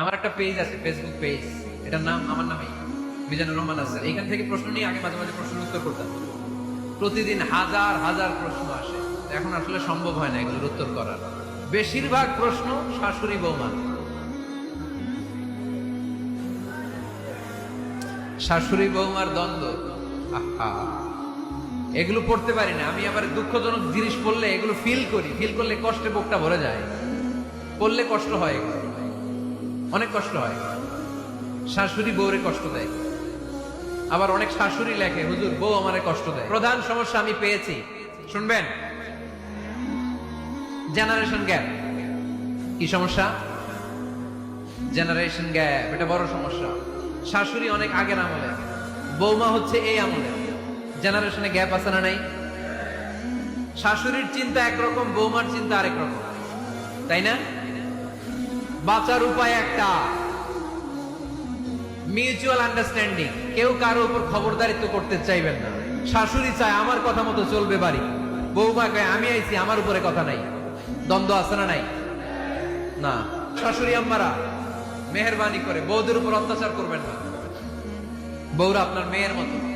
আমার একটা পেজ আছে ফেসবুক পেজ এটার নাম, আমার নামেই মিজানুর রহমান আসার এখান থেকে প্রশ্ন নিয়ে আগে মাঝে মাঝে প্রশ্নের উত্তর করতাম। প্রতিদিন হাজার হাজার প্রশ্ন আসে। এখন আসলে সম্ভব হয় না এগুলোর উত্তর করার। বেশিরভাগ প্রশ্ন শাশুড়ি বৌমা শাশুড়ি বৌমার দ্বন্দ্ব। এগুলো পড়তে পারি না। আমি আবার দুঃখজনক জিনিস পড়লে এগুলো ফিল করি। ফিল করলে কষ্টে বুকটা ভরে যায়। পড়লে কষ্ট হয় এগুলো। অনেক কষ্ট হয়। শাশুড়ি বউরে কষ্ট দেয়। আবার অনেক শাশুড়ি লেখে, হুজুর, বউ আমারে কষ্ট দেয়। প্রধান সমস্যা আমি পেয়েছি। শুনবেন? জেনারেশন গ্যাপ কি সমস্যা? জেনারেশন গ্যাপ এটা বড় সমস্যা। শাশুড়ি অনেক আগের আমলে বৌমা হচ্ছে এই আমলে। জেনারেশনে গ্যাপ আছে না নাই? শাশুড়ির চিন্তা একরকম বৌমার চিন্তা আরেক রকম। তাই না? বাঁচার উপায় একটা। মিউচুয়াল আন্ডারস্ট্যান্ডিং কেউ কারও উপর খবরদারিত্ব করতে চাইবেন না। শাশুড়ি চায়, আমার কথা মতো চলবে বাড়ি। বৌমা কয়, আমি আইছি, আমার উপরে কথা নাই। দ্বন্দ্ব আছে না নাই? না। শাশুড়ি আম্মারা মেহরবানি করে বৌদের উপর অত্যাচার করবেন না। বৌরা আপনার মেয়ের মতো।